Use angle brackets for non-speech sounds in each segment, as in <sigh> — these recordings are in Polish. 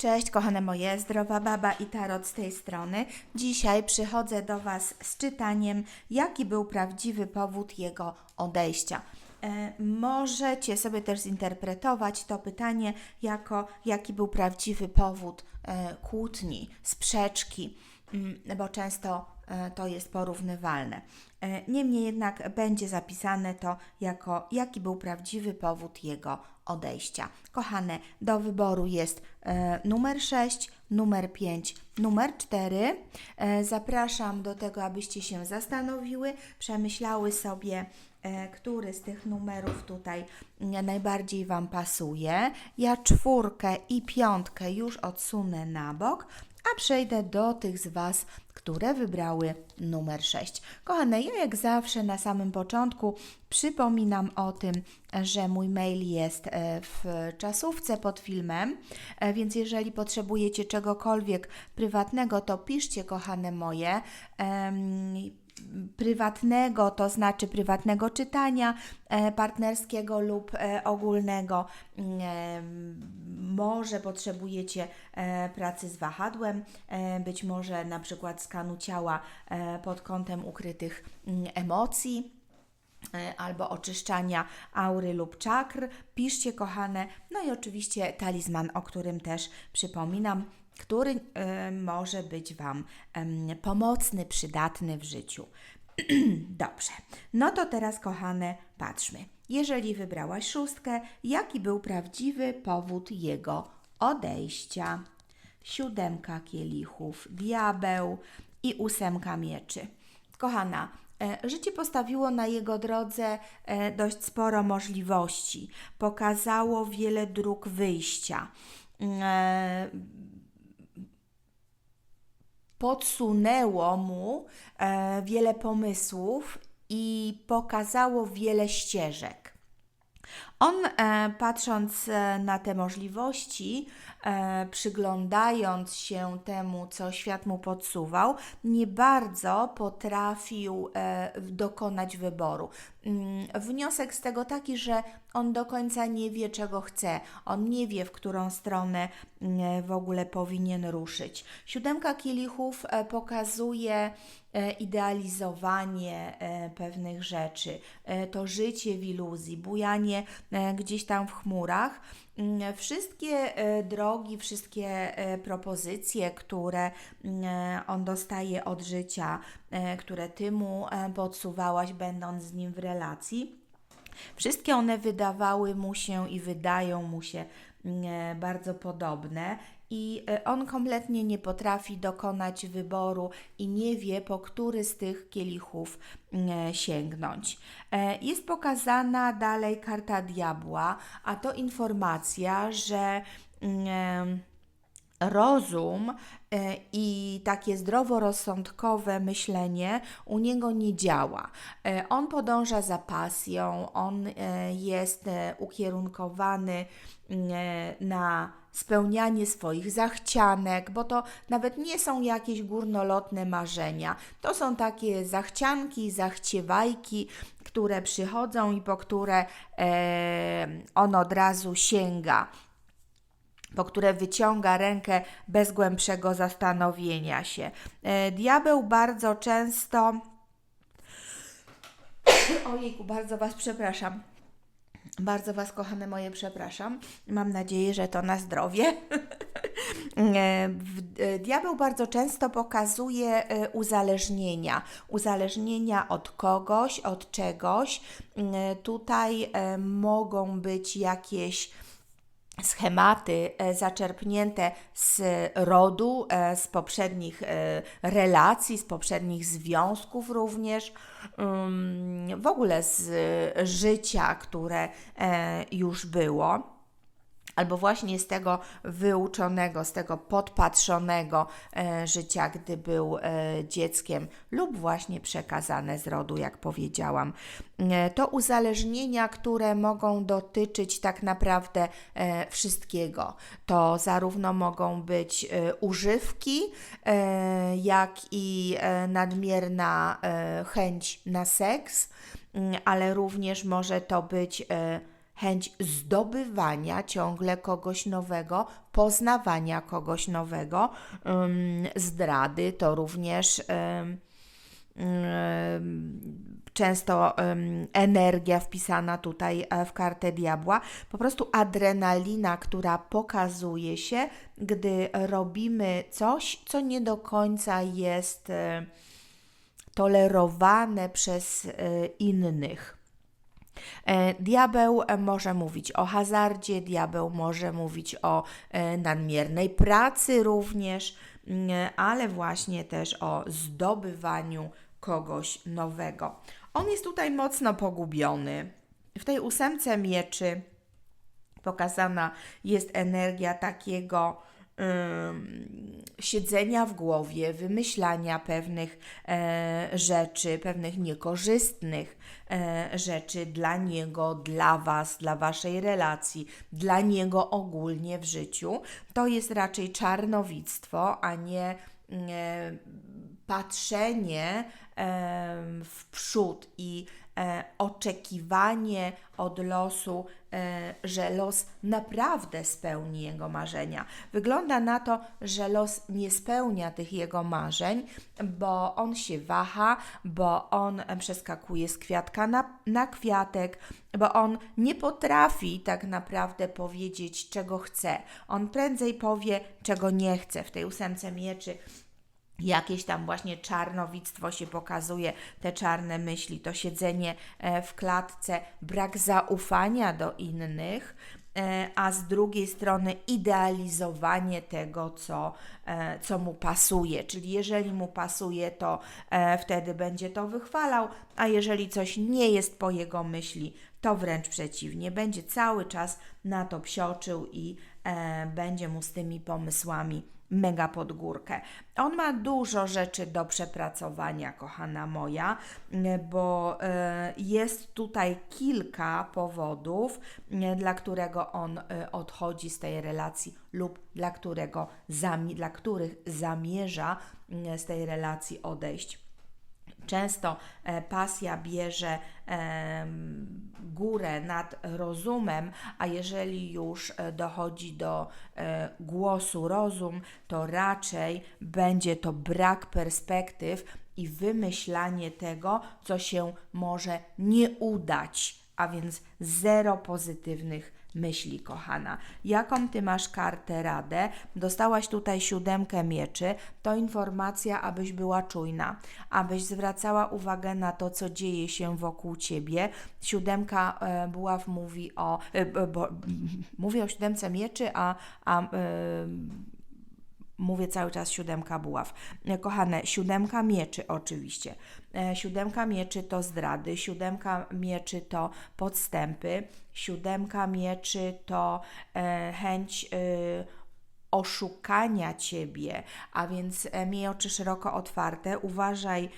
Cześć, kochane moje, zdrowa baba i tarot z tej strony. Dzisiaj przychodzę do Was z czytaniem, jaki był prawdziwy powód jego odejścia. E, możecie sobie też zinterpretować to pytanie jako jaki był prawdziwy powód e, kłótni, sprzeczki, mm, bo często e, to jest porównywalne. E, Niemniej jednak będzie zapisane to jako jaki był prawdziwy powód jego odejścia. Kochane, do wyboru jest e, numer 6, numer 5, numer 4. E, zapraszam do tego, abyście się zastanowiły, przemyślały sobie, e, który z tych numerów tutaj mm, najbardziej Wam pasuje. Ja czwórkę i piątkę już odsunę na bok, a przejdę do tych z Was, które wybrały numer 6. Kochane, ja jak zawsze na samym początku przypominam o tym, że mój mail jest e, w czasówce pod filmem, e, więc jeżeli potrzebujecie czegokolwiek prywatnego, to piszcie, kochane moje. Prywatnego, to znaczy prywatnego czytania e, partnerskiego lub e, ogólnego. E, może potrzebujecie pracy z wahadłem, być może na przykład skanu ciała pod kątem ukrytych mm, emocji albo oczyszczania aury lub czakr. Piszcie, kochane. No i oczywiście talizman, o którym też przypominam, który e, może być Wam pomocny, przydatny w życiu. <clears throat> Dobrze. No to teraz, kochane, patrzmy. Jeżeli wybrałaś szóstkę, jaki był prawdziwy powód jego odejścia? Siódemka kielichów, diabeł i ósemka mieczy. Kochana, e, życie postawiło na jego drodze e, dość sporo możliwości. Pokazało wiele dróg wyjścia. Podsunęło mu e, wiele pomysłów i pokazało wiele ścieżek. On, e, patrząc e, na te możliwości, e, przyglądając się temu, co świat mu podsuwał, nie bardzo potrafił e, dokonać wyboru. Mm, Wniosek z tego taki, że on do końca nie wie, czego chce. On nie wie, w którą stronę mm, w ogóle powinien ruszyć. Siódemka kielichów e, pokazuje e, idealizowanie e, pewnych rzeczy, e, to życie w iluzji, bujanie e, gdzieś tam w chmurach. Mm, Wszystkie e, drogi, wszystkie e, propozycje, które mm, e, on dostaje od życia, e, które ty mu e, podsuwałaś, będąc z nim w relacji, Wszystkie one wydawały mu się i wydają mu się mm, e, bardzo podobne. I e, on kompletnie nie potrafi dokonać wyboru i nie wie, po który z tych kielichów mm, e, sięgnąć. Jest pokazana dalej karta diabła, a to informacja, że mm, rozum e, i takie zdroworozsądkowe myślenie u niego nie działa. E, On podąża za pasją, on e, jest ukierunkowany mm, na spełnianie swoich zachcianek, bo to nawet nie są jakieś górnolotne marzenia. To są takie zachcianki, zachciewajki, które przychodzą i po które on od razu sięga po które wyciąga rękę bez głębszego zastanowienia się. E, Diabeł bardzo często. <coughs> Ojejku, bardzo Was przepraszam. Bardzo Was, kochane moje, przepraszam. Mam nadzieję, że to na zdrowie. <laughs> E, e, Diabeł bardzo często pokazuje uzależnienia. Uzależnienia od kogoś, od czegoś. Tutaj mogą być jakieś schematy e, zaczerpnięte z rodu, e, z poprzednich e, relacji, z poprzednich związków również, w ogóle z życia, które już było albo właśnie z tego wyuczonego, z tego podpatrzonego e, życia, gdy był e, dzieckiem, lub właśnie przekazane z rodu, jak powiedziałam. E, to uzależnienia, które mogą dotyczyć tak naprawdę e, wszystkiego. To zarówno mogą być e, używki, e, jak i e, nadmierna e, chęć na seks, ale również może to być e, chęć zdobywania ciągle kogoś nowego, poznawania kogoś nowego. Zdrady to również. Często energia wpisana tutaj e, w kartę diabła, po prostu adrenalina, która pokazuje się, gdy robimy coś, co nie do końca jest e, tolerowane przez e, innych. Diabeł może mówić o hazardzie, diabeł może mówić o nadmiernej pracy również, mm, ale właśnie też o zdobywaniu kogoś nowego. On jest tutaj mocno pogubiony. W tej ósemce mieczy pokazana jest energia takiego siedzenia w głowie, wymyślania pewnych e, rzeczy, pewnych niekorzystnych e, rzeczy dla niego, dla Was, dla Waszej relacji, dla niego ogólnie w życiu. To jest raczej czarnowictwo, a nie e, patrzenie w przód i e, oczekiwanie od losu, e, że los naprawdę spełni jego marzenia. Wygląda na to, że los nie spełnia tych jego marzeń, bo on się waha, bo on przeskakuje z kwiatka na, na kwiatek, bo on nie potrafi tak naprawdę powiedzieć, czego chce. On prędzej powie, czego nie chce. W tej ósemce mieczy jakieś tam właśnie czarnowictwo się pokazuje, te czarne myśli, to siedzenie e, w klatce, brak zaufania do innych, e, a z drugiej strony idealizowanie tego, co, e, co mu pasuje. Czyli jeżeli mu pasuje, to wtedy będzie to wychwalał, a jeżeli coś nie jest po jego myśli, to wręcz przeciwnie, będzie cały czas na to psioczył i będzie mu z tymi pomysłami mega pod górkę. On ma dużo rzeczy do przepracowania, kochana moja, bo e, jest tutaj kilka powodów, dla którego on e, odchodzi z tej relacji lub dla, którego, dla których zamierza z tej relacji odejść. Często e, pasja bierze górę nad rozumem, a jeżeli już e, dochodzi do e, głosu rozum, to raczej będzie to brak perspektyw i wymyślanie tego, co się może nie udać, a więc zero pozytywnych myśli, kochana. Jaką ty masz kartę radę? Dostałaś tutaj siódemkę mieczy. To informacja, abyś była czujna, abyś zwracała uwagę na to, co dzieje się wokół ciebie. Siódemka e, buław mówi o. E, bo, <laughs> mówię o siódemce mieczy, a. a e, mówię cały czas siódemka buław. Kochane, siódemka mieczy oczywiście. E, siódemka mieczy to zdrady, siódemka mieczy to podstępy, siódemka mieczy to e, chęć e, oszukania ciebie, a więc miej oczy szeroko otwarte, uważaj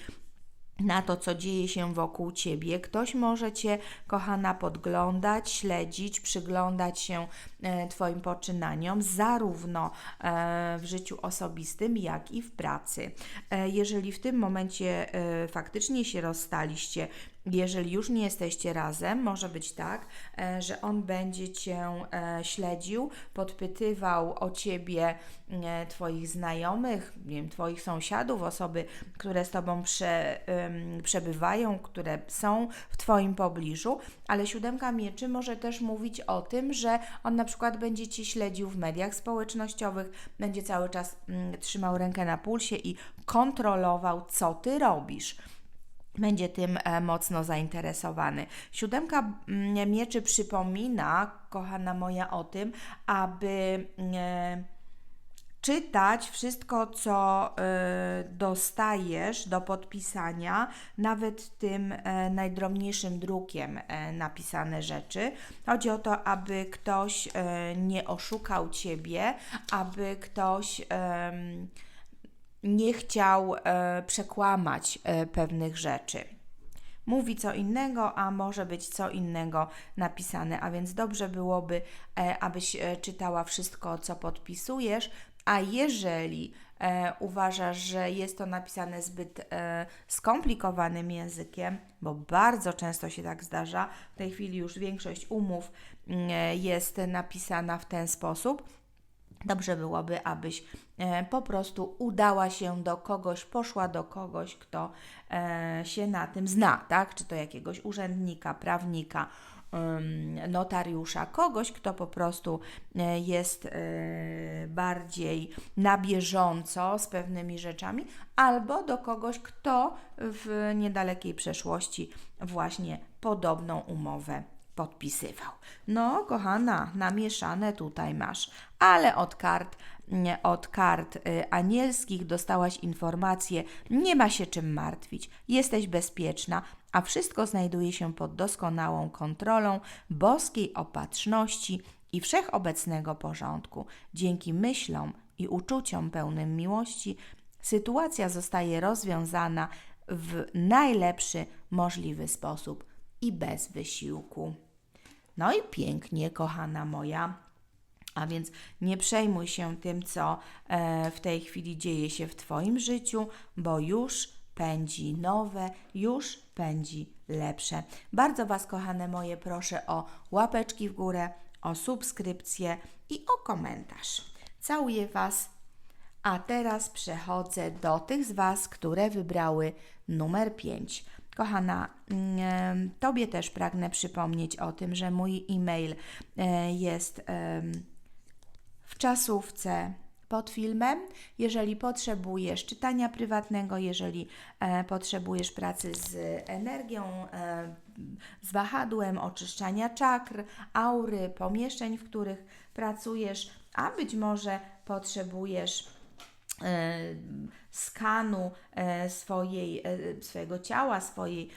na to, co dzieje się wokół ciebie. Ktoś może cię, kochana, podglądać, śledzić, przyglądać się e, Twoim poczynaniom, zarówno e, w życiu osobistym, jak i w pracy. E, jeżeli w tym momencie faktycznie się rozstaliście, jeżeli już nie jesteście razem, może być tak, e, że on będzie cię e, śledził, podpytywał o ciebie e, Twoich znajomych, nie wiem, Twoich sąsiadów, osoby, które z Tobą prze, przebywają, które są w Twoim pobliżu, ale siódemka mieczy może też mówić o tym, że on na przykład będzie Cię śledził w mediach społecznościowych, będzie cały czas mm, trzymał rękę na pulsie i kontrolował, co Ty robisz będzie tym e, mocno zainteresowany. Siódemka mm, mieczy przypomina, kochana moja, o tym, aby e, czytać wszystko, co e, dostajesz do podpisania, nawet tym najdrobniejszym drukiem napisane rzeczy. Chodzi o to, aby ktoś nie oszukał ciebie, aby ktoś nie chciał e, przekłamać e, pewnych rzeczy. mówi co innego, a może być co innego napisane, a więc dobrze byłoby, e, abyś e, czytała wszystko, co podpisujesz, a jeżeli e, uważasz, że jest to napisane zbyt e, skomplikowanym językiem, bo bardzo często się tak zdarza, w tej chwili już większość umów mm, e, jest napisana w ten sposób, Dobrze byłoby, abyś e, po prostu udała się do kogoś, poszła do kogoś, kto e, się na tym zna, tak? Czy to jakiegoś urzędnika, prawnika, notariusza, kogoś, kto po prostu e, jest bardziej na bieżąco z pewnymi rzeczami, albo do kogoś, kto w niedalekiej przeszłości właśnie podobną umowę podpisywał. No, kochana, namieszane tutaj masz, ale od kart, od kart y, anielskich dostałaś informację, nie ma się czym martwić, jesteś bezpieczna, a wszystko znajduje się pod doskonałą kontrolą boskiej opatrzności i wszechobecnego porządku. Dzięki myślom i uczuciom pełnym miłości, sytuacja zostaje rozwiązana w najlepszy możliwy sposób i bez wysiłku. No i pięknie, kochana moja. A więc nie przejmuj się tym, co e, w tej chwili dzieje się w Twoim życiu, bo już pędzi nowe, już pędzi lepsze. Bardzo Was, kochane moje, proszę o łapeczki w górę, o subskrypcję i o komentarz. Całuję Was. A teraz przechodzę do tych z Was, które wybrały numer 5. Kochana, mm, Tobie też pragnę przypomnieć o tym, że mój e-mail e, jest w czasówce pod filmem. Jeżeli potrzebujesz czytania prywatnego, jeżeli e, potrzebujesz pracy z energią, e, z wahadłem, oczyszczania czakr, aury, pomieszczeń, w których pracujesz, a być może potrzebujesz skanu e, swojej, e, swojego ciała, swojej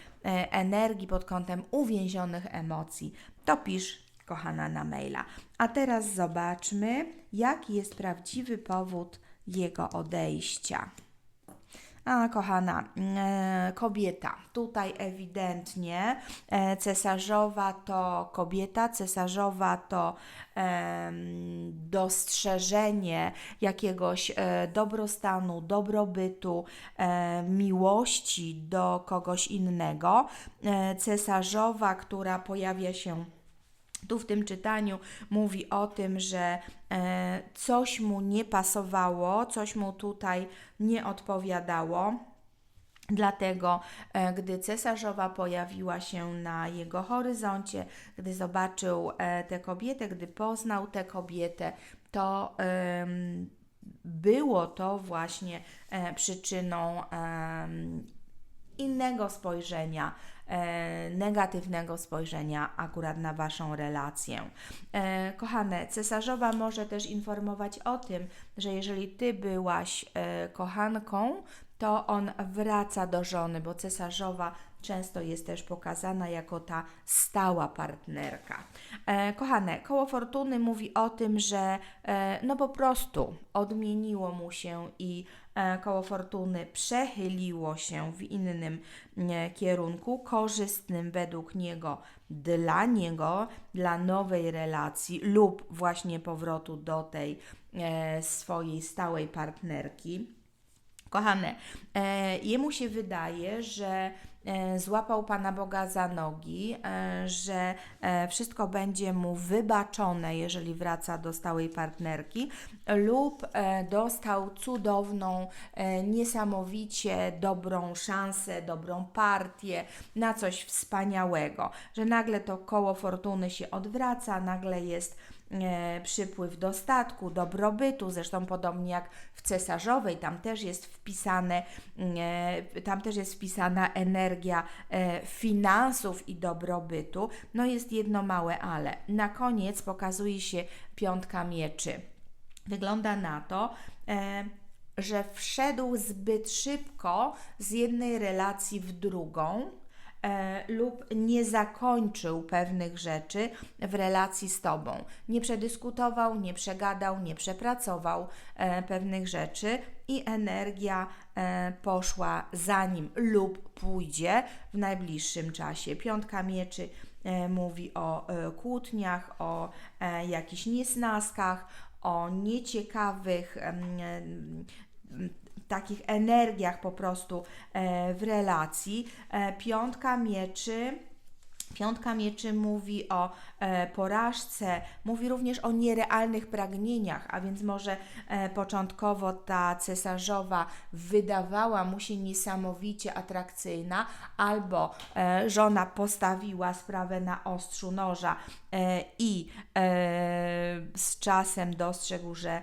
energii pod kątem uwięzionych emocji, to pisz, kochana, na maila. A teraz zobaczmy, jaki jest prawdziwy powód jego odejścia. A, kochana, e, kobieta. Tutaj ewidentnie e, cesarzowa to kobieta, cesarzowa to dostrzeżenie jakiegoś e, dobrostanu, dobrobytu, miłości do kogoś innego. Cesarzowa, która pojawia się tu w tym czytaniu mówi o tym, że e, coś mu nie pasowało, coś mu tutaj nie odpowiadało. Dlatego, e, gdy cesarzowa pojawiła się na jego horyzoncie, gdy zobaczył e, tę kobietę, gdy poznał tę kobietę, to było to właśnie przyczyną innego spojrzenia negatywnego spojrzenia akurat na Waszą relację. E, kochane, cesarzowa może też informować o tym, że jeżeli Ty byłaś e, kochanką, to on wraca do żony, bo cesarzowa często jest też pokazana jako ta stała partnerka. E, kochane, koło fortuny mówi o tym, że e, no po prostu odmieniło mu się i e, koło fortuny przechyliło się w innym kierunku, korzystnym według niego, dla niego, dla nowej relacji lub właśnie powrotu do tej e, swojej stałej partnerki. Kochane, e, jemu się wydaje, że złapał Pana Boga za nogi, e, że e, wszystko będzie mu wybaczone, jeżeli wraca do stałej partnerki, lub e, dostał cudowną, e, niesamowicie dobrą szansę, dobrą partię na coś wspaniałego, że nagle to koło fortuny się odwraca, nagle jest e, przypływ dostatku, dobrobytu, zresztą podobnie jak w cesarzowej, tam też jest wpisane, e, tam też jest wpisana energia e, finansów i dobrobytu. No jest jedno małe ale. Na koniec pokazuje się piątka mieczy. Wygląda na to, e, że wszedł zbyt szybko z jednej relacji w drugą e, lub nie zakończył pewnych rzeczy w relacji z Tobą. Nie przedyskutował, nie przegadał, nie przepracował e, pewnych rzeczy i energia e, poszła za nim lub pójdzie w najbliższym czasie. Piątka mieczy e, mówi o e, kłótniach, o e, jakichś niesnaskach, o nieciekawych takich energiach po prostu e, w relacji. E, Piątka mieczy. Piątka mieczy mówi o e, porażce, mówi również o nierealnych pragnieniach, a więc może e, początkowo ta cesarzowa wydawała mu się niesamowicie atrakcyjna, albo e, żona postawiła sprawę na ostrzu noża e, i e, z czasem dostrzegł, że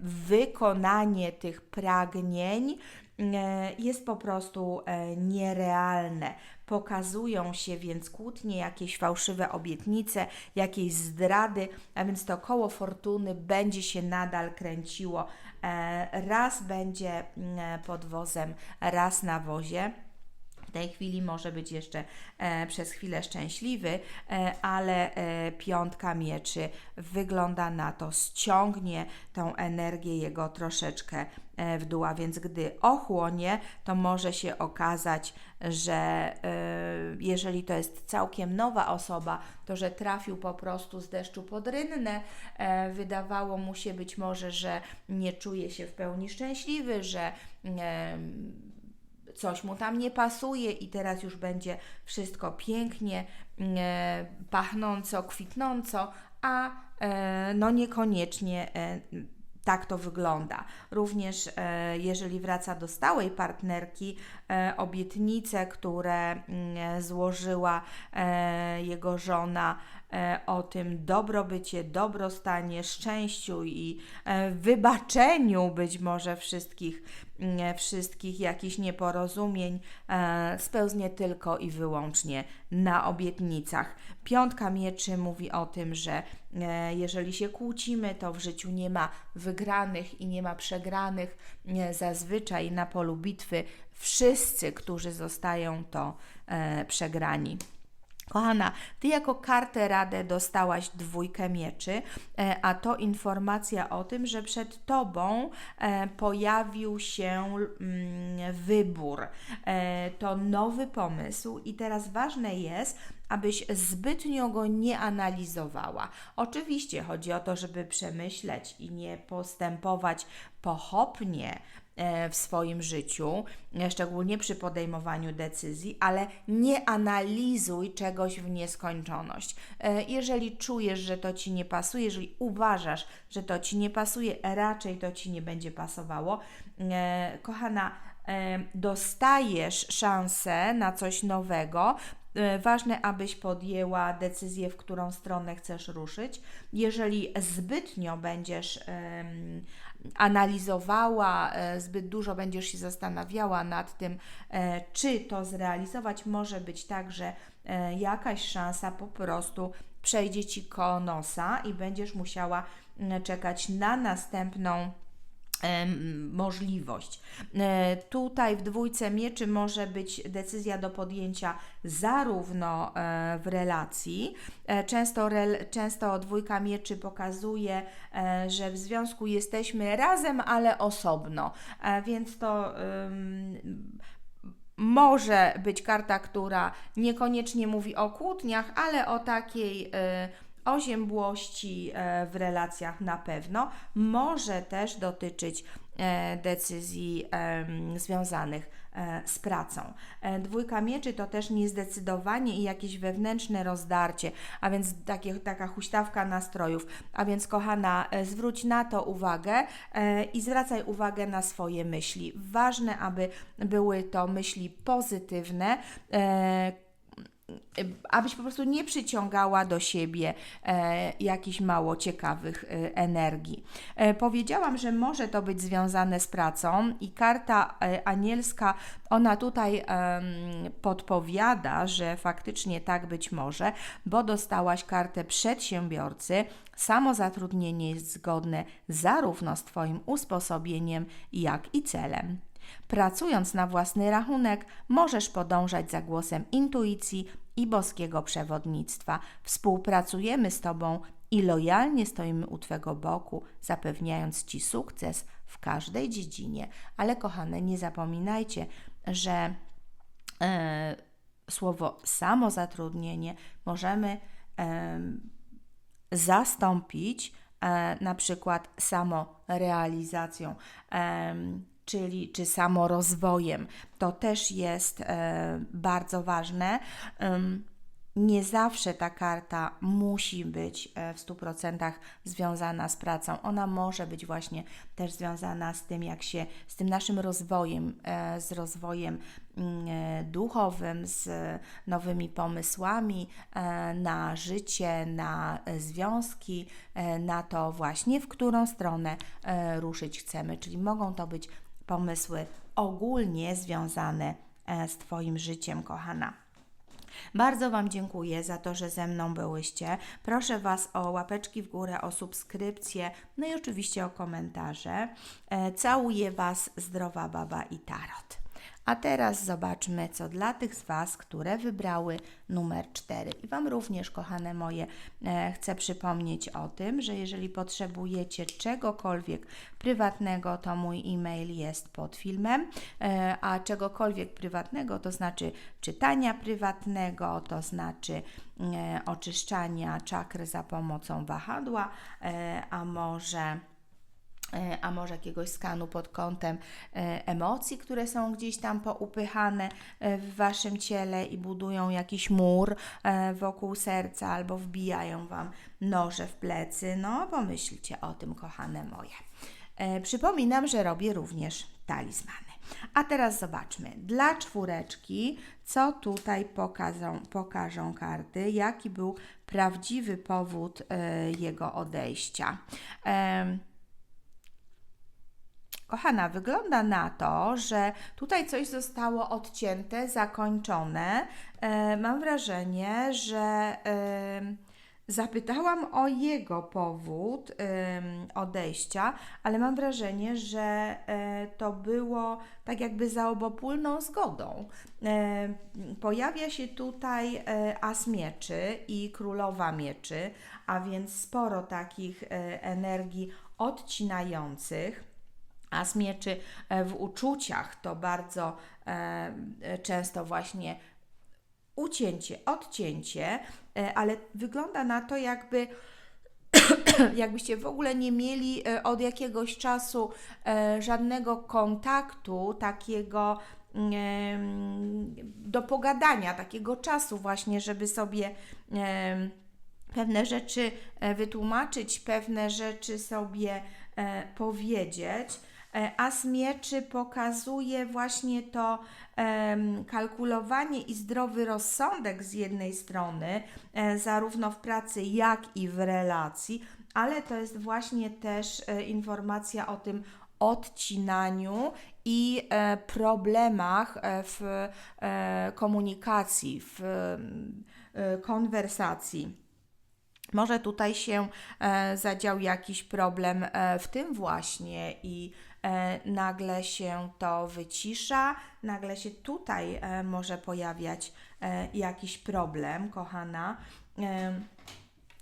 wykonanie tych pragnień e, jest po prostu e, nierealne. Pokazują się więc kłótnie, jakieś fałszywe obietnice, jakieś zdrady, a więc to koło fortuny będzie się nadal kręciło. E, Raz będzie mm, pod wozem, raz na wozie. Tej chwili może być jeszcze e, przez chwilę szczęśliwy, e, ale e, piątka mieczy wygląda na to, ściągnie tą energię jego troszeczkę w dół, a więc gdy ochłonie, to może się okazać, że jeżeli to jest całkiem nowa osoba, to że trafił po prostu z deszczu pod rynnę, wydawało mu się być może, że nie czuje się w pełni szczęśliwy, że coś mu tam nie pasuje i teraz już będzie wszystko pięknie, e, pachnąco, kwitnąco, a e, no niekoniecznie e, tak to wygląda. Również e, jeżeli wraca do stałej partnerki, e, obietnice, które mm, złożyła e, jego żona e, o tym dobrobycie, dobrostanie, szczęściu i e, wybaczeniu być może wszystkich, mm, wszystkich jakichś nieporozumień, e, spełznie tylko i wyłącznie na obietnicach. Piątka mieczy mówi o tym, że e, jeżeli się kłócimy, to w życiu nie ma wygranych i nie ma przegranych. Zazwyczaj na polu bitwy wszyscy, którzy zostają, to e, przegrani. Kochana, Ty jako kartę radę dostałaś dwójkę mieczy, e, a to informacja o tym, że przed Tobą e, pojawił się mm, wybór. E, To nowy pomysł i teraz ważne jest, abyś zbytnio go nie analizowała. Oczywiście chodzi o to, żeby przemyśleć i nie postępować pochopnie w swoim życiu, e, szczególnie przy podejmowaniu decyzji, ale nie analizuj czegoś w nieskończoność. E, Jeżeli czujesz, że to ci nie pasuje, jeżeli uważasz, że to ci nie pasuje, raczej to ci nie będzie pasowało. E, Kochana, e, dostajesz szansę na coś nowego. E, Ważne, abyś podjęła decyzję, w którą stronę chcesz ruszyć. Jeżeli zbytnio będziesz analizowała, e, zbyt dużo będziesz się zastanawiała nad tym, e, czy to zrealizować, może być tak, że e, jakaś szansa po prostu przejdzie ci koło nosa i będziesz musiała mm, czekać na następną możliwość. E, Tutaj w dwójce mieczy może być decyzja do podjęcia zarówno e, w relacji. E, Często, często dwójka mieczy pokazuje, że w związku jesteśmy razem, ale osobno. Więc to. może być karta, która niekoniecznie mówi o kłótniach, ale o takiej oziębłości e, w relacjach na pewno. Może też dotyczyć e, decyzji związanych e, z pracą. Dwójka mieczy to też niezdecydowanie i jakieś wewnętrzne rozdarcie, a więc takie, taka huśtawka nastrojów. A więc, kochana, zwróć na to uwagę i zwracaj uwagę na swoje myśli. Ważne, aby były to myśli pozytywne, abyś po prostu nie przyciągała do siebie e, jakichś mało ciekawych e, energii. E, powiedziałam, że może to być związane z pracą i karta e, anielska, ona tutaj em, podpowiada, że faktycznie tak być może, bo dostałaś kartę przedsiębiorcy. Samozatrudnienie jest zgodne zarówno z Twoim usposobieniem, jak i celem. Pracując na własny rachunek, możesz podążać za głosem intuicji i boskiego przewodnictwa. Współpracujemy z Tobą i lojalnie stoimy u Twego boku, zapewniając Ci sukces w każdej dziedzinie. Ale kochane, nie zapominajcie, że e, słowo samozatrudnienie możemy e, zastąpić e, na przykład samorealizacją, czyli czy samorozwojem. To też jest e, bardzo ważne. Nie zawsze ta karta musi być e, w 100% związana z pracą. Ona może być właśnie też związana z tym, jak się, z tym naszym rozwojem, e, z rozwojem mm, duchowym, z nowymi pomysłami na życie, na związki, na to właśnie, w którą stronę ruszyć chcemy. Czyli mogą to być pomysły ogólnie związane e, z Twoim życiem, kochana. Bardzo Wam dziękuję za to, że ze mną byłyście. Proszę Was o łapeczki w górę, o subskrypcję, no i oczywiście o komentarze. E, Całuję Was, zdrowa baba i tarot. A teraz zobaczmy, co dla tych z Was, które wybrały numer 4. I Wam również, kochane moje, e, chcę przypomnieć o tym, że jeżeli potrzebujecie czegokolwiek prywatnego, to mój e-mail jest pod filmem, e, a czegokolwiek prywatnego, to znaczy czytania prywatnego, to znaczy e, oczyszczania czakry za pomocą wahadła, a może a może jakiegoś skanu pod kątem e, emocji, które są gdzieś tam poupychane e, w waszym ciele i budują jakiś mur e, wokół serca albo wbijają wam noże w plecy. No, pomyślcie o tym, kochane moje. Przypominam, że robię również talizmany. A teraz zobaczmy, dla czwóreczki, co tutaj pokażą, pokażą karty, jaki był prawdziwy powód jego odejścia. Kochana, wygląda na to, że tutaj coś zostało odcięte, zakończone. E, mam wrażenie, że em, zapytałam o jego powód em, odejścia, ale mam wrażenie, że e, to było tak jakby za obopólną zgodą. E, pojawia się tutaj e, as mieczy i królowa mieczy, a więc sporo takich e, energii odcinających. As mieczy e, w uczuciach to bardzo e, często właśnie ucięcie, odcięcie, e, ale wygląda na to, jakby <clears throat> jakbyście w ogóle nie mieli od jakiegoś czasu żadnego kontaktu takiego do pogadania, takiego czasu właśnie, żeby sobie pewne rzeczy wytłumaczyć, pewne rzeczy sobie powiedzieć. E, As mieczy pokazuje właśnie to kalkulowanie i zdrowy rozsądek z jednej strony, e, zarówno w pracy, jak i w relacji, ale to jest właśnie też e, informacja o tym odcinaniu i problemach w komunikacji, w konwersacji. Może tutaj się zadział jakiś problem w tym właśnie i nagle się to wycisza, nagle się tutaj e, może pojawiać e, jakiś problem, kochana. E,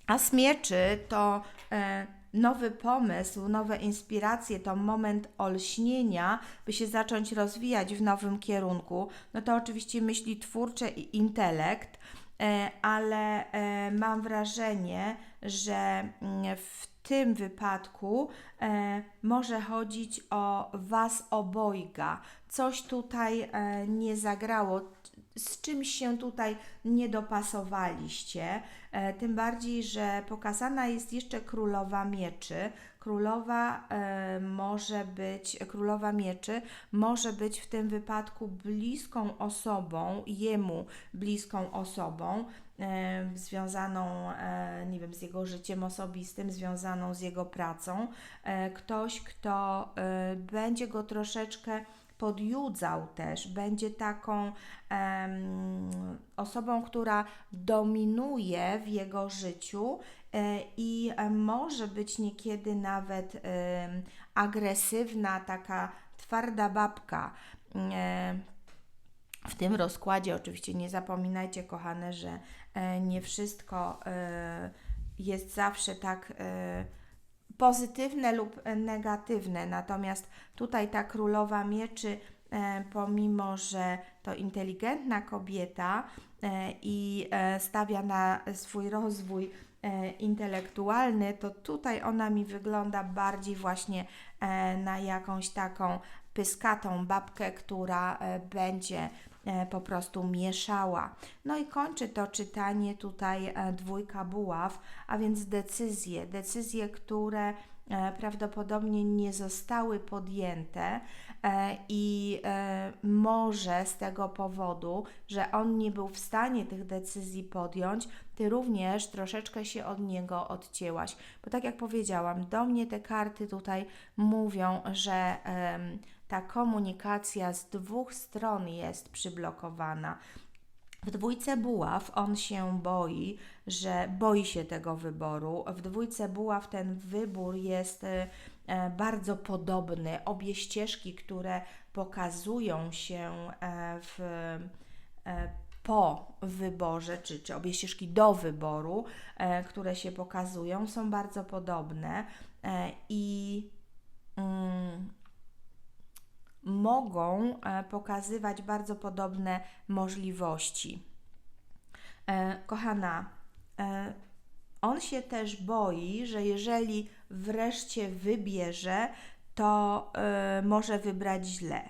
a z mieczy to e, nowy pomysł, nowe inspiracje, to moment olśnienia, by się zacząć rozwijać w nowym kierunku. No to oczywiście myśli twórcze i intelekt, e, ale e, mam wrażenie, że mm, w tym wypadku e, może chodzić o Was obojga. Coś tutaj e, nie zagrało, z czymś się tutaj nie dopasowaliście. E, tym bardziej, że pokazana jest jeszcze królowa mieczy. Królowa e, może być, królowa mieczy może być w tym wypadku bliską osobą, jemu bliską osobą, e, związaną, e, nie wiem, z jego życiem osobistym, związaną z jego pracą. E, ktoś, kto e, będzie go troszeczkę podjudzał też, będzie taką em, osobą, która dominuje w jego życiu e, i może być niekiedy nawet agresywna, taka twarda babka. E, w tym rozkładzie oczywiście nie zapominajcie, kochane, że e, nie wszystko jest zawsze tak pozytywne lub negatywne. Natomiast tutaj ta królowa mieczy, e, pomimo że to inteligentna kobieta e, i e, stawia na swój rozwój intelektualny, to tutaj ona mi wygląda bardziej właśnie na jakąś taką pyskatą babkę, która będzie po prostu mieszała. No i kończy to czytanie tutaj e, dwójka buław, a więc decyzje, decyzje, które e, prawdopodobnie nie zostały podjęte e, i e, może z tego powodu, że on nie był w stanie tych decyzji podjąć, ty również troszeczkę się od niego odcięłaś. Bo tak jak powiedziałam, do mnie te karty tutaj mówią, że ta komunikacja z dwóch stron jest przyblokowana. W dwójce buław on się boi, że boi się tego wyboru. W dwójce buław ten wybór jest e, bardzo podobny. Obie ścieżki, które pokazują się e, w, e, po wyborze, czy, czy obie ścieżki do wyboru, które się pokazują, są bardzo podobne i mm, mogą e, pokazywać bardzo podobne możliwości. E, Kochana, e, on się też boi, że jeżeli wreszcie wybierze, to może wybrać źle.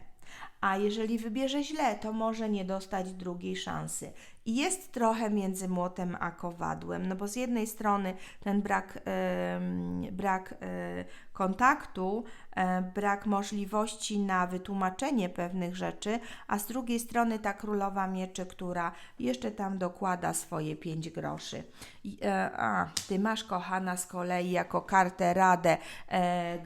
A jeżeli wybierze źle, to może nie dostać drugiej szansy. I jest trochę między młotem a kowadłem, no bo z jednej strony ten brak, brak kontaktu, e, brak możliwości na wytłumaczenie pewnych rzeczy, a z drugiej strony ta królowa mieczy, która jeszcze tam dokłada swoje pięć groszy. I, e, a, ty masz, kochana, z kolei jako kartę radę e.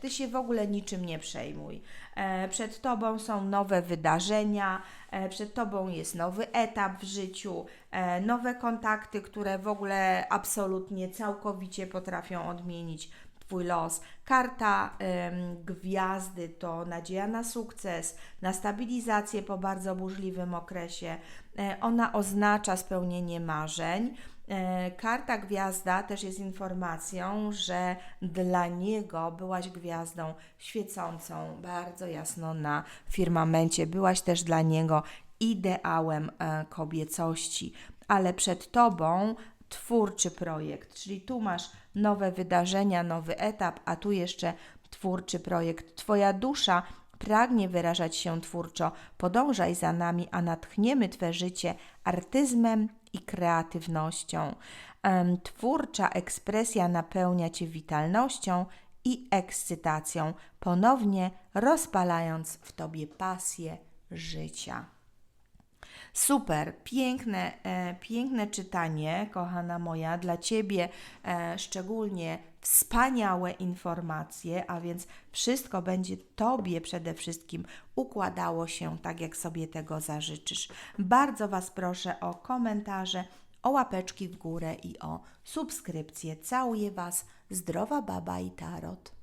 Ty się w ogóle niczym nie przejmuj. E, przed tobą są nowe wydarzenia, e, przed tobą jest nowy etap w życiu, e, nowe kontakty, które w ogóle absolutnie, całkowicie potrafią odmienić Twój los. Karta em, gwiazdy to nadzieja na sukces, na stabilizację po bardzo burzliwym okresie. E, ona oznacza spełnienie marzeń. E, Karta gwiazda też jest informacją, że dla niego byłaś gwiazdą świecącą bardzo jasno na firmamencie. Byłaś też dla niego ideałem e, kobiecości, ale przed tobą twórczy projekt, czyli tu masz nowe wydarzenia, nowy etap, a tu jeszcze twórczy projekt. Twoja dusza pragnie wyrażać się twórczo. Podążaj za nami, a natchniemy Twe życie artyzmem i kreatywnością. Twórcza ekspresja napełnia Cię witalnością i ekscytacją, ponownie rozpalając w Tobie pasję życia. Super, piękne, e, piękne czytanie, kochana moja, dla Ciebie e, szczególnie wspaniałe informacje, a więc wszystko będzie Tobie przede wszystkim układało się tak, jak sobie tego zażyczysz. Bardzo Was proszę o komentarze, o łapeczki w górę i o subskrypcję. Całuję Was, zdrowa baba i tarot.